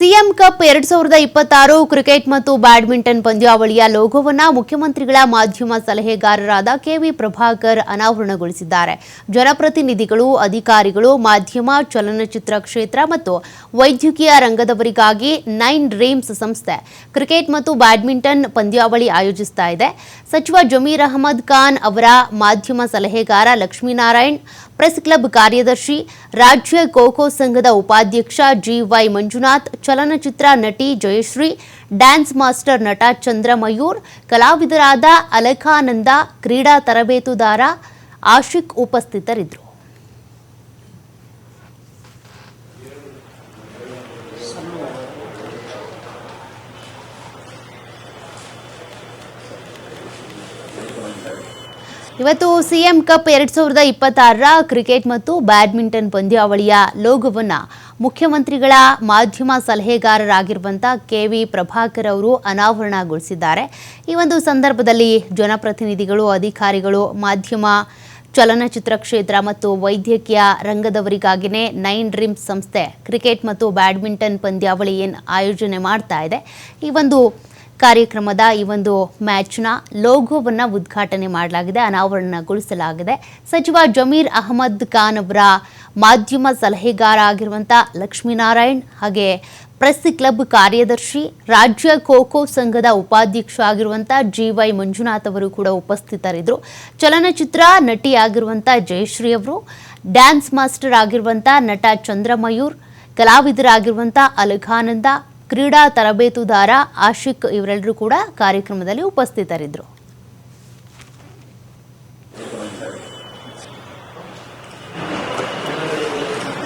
CM cup ಎರಡ್ ಸಾವಿರದ ಇಪ್ಪತ್ತಾರು ಕ್ರಿಕೆಟ್ ಮತ್ತು ಬ್ಯಾಡ್ಮಿಂಟನ್ ಪಂದ್ಯಾವಳಿಯ ಲೋಗೋವನ್ನ ಮುಖ್ಯಮಂತ್ರಿಗಳ ಮಾಧ್ಯಮ ಸಲಹೆಗಾರರಾದ ಕೆವಿ ಪ್ರಭಾಕರ್ ಅನಾವರಣಗೊಳಿಸಿದ್ದಾರೆ. ಜನಪ್ರತಿನಿಧಿಗಳು, ಅಧಿಕಾರಿಗಳು, ಮಾಧ್ಯಮ, ಚಲನಚಿತ್ರ ಕ್ಷೇತ್ರ ಮತ್ತು ವೈದ್ಯಕೀಯ ರಂಗದವರಿಗಾಗಿ ನೈನ್ ಡ್ರೀಮ್ಸ್ ಸಂಸ್ಥೆ, ಕ್ರಿಕೆಟ್ ಮತ್ತು ಬ್ಯಾಡ್ಮಿಂಟನ್ ಪಂದ್ಯಾವಳಿ ಆಯೋಜಿಸ್ತಾ ಇದೆ. ಸಚಿವ ಜಮೀರ್ ಅಹಮದ್ ಖಾನ್ ಅವರ ಮಾಧ್ಯಮ ಸಲಹೆಗಾರ ಲಕ್ಷ್ಮೀನಾರಾಯಣ್ ಪ್ರೆಸ್ ಕ್ಲಬ್ ಕಾರ್ಯದರ್ಶಿ, ರಾಜ್ಯ ಖೋಖೋ ಸಂಘದ ಉಪಾಧ್ಯಕ್ಷ ಜಿವೈ ಮಂಜುನಾಥ್, ಚಲನಚಿತ್ರ ನಟಿ ಜಯಶ್ರೀ, ಡ್ಯಾನ್ಸ್ ಮಾಸ್ಟರ್ ನಟ ಚಂದ್ರಮಯೂರ್, ಕಲಾವಿದರಾದ ಅಲಖಾನಂದ, ಕ್ರೀಡಾ ತರಬೇತುದಾರ ಆಶಿಕ್ ಉಪಸ್ಥಿತರಿದ್ದರು. ಇವತ್ತು ಸಿಎಂ ಕಪ್ ಎರಡ್ ಸಾವಿರದ ಇಪ್ಪತ್ತಾರರ ಕ್ರಿಕೆಟ್ ಮತ್ತು ಬ್ಯಾಡ್ಮಿಂಟನ್ ಪಂದ್ಯಾವಳಿಯ ಲೋಗೋವನ್ನು ಮುಖ್ಯಮಂತ್ರಿಗಳ ಮಾಧ್ಯಮ ಸಲಹೆಗಾರರಾಗಿರುವಂಥ ಕೆ ವಿ ಪ್ರಭಾಕರ್ ಅವರು ಅನಾವರಣಗೊಳಿಸಿದ್ದಾರೆ. ಈ ಒಂದು ಸಂದರ್ಭದಲ್ಲಿ ಜನಪ್ರತಿನಿಧಿಗಳು, ಅಧಿಕಾರಿಗಳು, ಮಾಧ್ಯಮ, ಚಲನಚಿತ್ರ ಕ್ಷೇತ್ರ ಮತ್ತು ವೈದ್ಯಕೀಯ ರಂಗದವರಿಗಾಗಿನೇ ನೈನ್ ಡ್ರೀಮ್ಸ್ ಸಂಸ್ಥೆ ಕ್ರಿಕೆಟ್ ಮತ್ತು ಬ್ಯಾಡ್ಮಿಂಟನ್ ಪಂದ್ಯಾವಳಿ ಏನು ಆಯೋಜನೆ ಮಾಡ್ತಾ ಇದೆ. ಈ ಒಂದು ಕಾರ್ಯಕ್ರಮದ ಈ ಒಂದು ಮ್ಯಾಚ್ನ ಲೋಗೋವನ್ನು ಉದ್ಘಾಟನೆ ಮಾಡಲಾಗಿದೆ. ಅನಾವರಣಗೊಳಿಸಲಾಗಿದೆ. ಸಚಿವ ಜಮೀರ್ ಅಹಮದ್ ಖಾನ್ ಅವರ ಮಾಧ್ಯಮ ಸಲಹೆಗಾರ ಆಗಿರುವಂಥ ಲಕ್ಷ್ಮೀನಾರಾಯಣ್ ಹಾಗೆ ಪ್ರೆಸ್ ಕ್ಲಬ್ ಕಾರ್ಯದರ್ಶಿ, ರಾಜ್ಯ ಖೋಖೋ ಸಂಘದ ಉಪಾಧ್ಯಕ್ಷ ಆಗಿರುವಂಥ ಜಿ ವೈ ಮಂಜುನಾಥ್ ಅವರು ಕೂಡ ಉಪಸ್ಥಿತರಿದ್ದರು. ಚಲನಚಿತ್ರ ನಟಿಯಾಗಿರುವಂಥ ಜಯಶ್ರೀ ಅವರು, ಡ್ಯಾನ್ಸ್ ಮಾಸ್ಟರ್ ಆಗಿರುವಂಥ ನಟ ಚಂದ್ರಮಯೂರ್ ಕಲಾವಿದರಾಗಿರುವಂಥ ಅಲಘಾನಂದ ಕ್ರೀಡಾ ತರಬೇತುದಾರ ಆಶಿಕ್ ಇವರೆಲ್ಲರೂ ಕೂಡ ಕಾರ್ಯಕ್ರಮದಲ್ಲಿ ಉಪಸ್ಥಿತರಿದ್ದರು.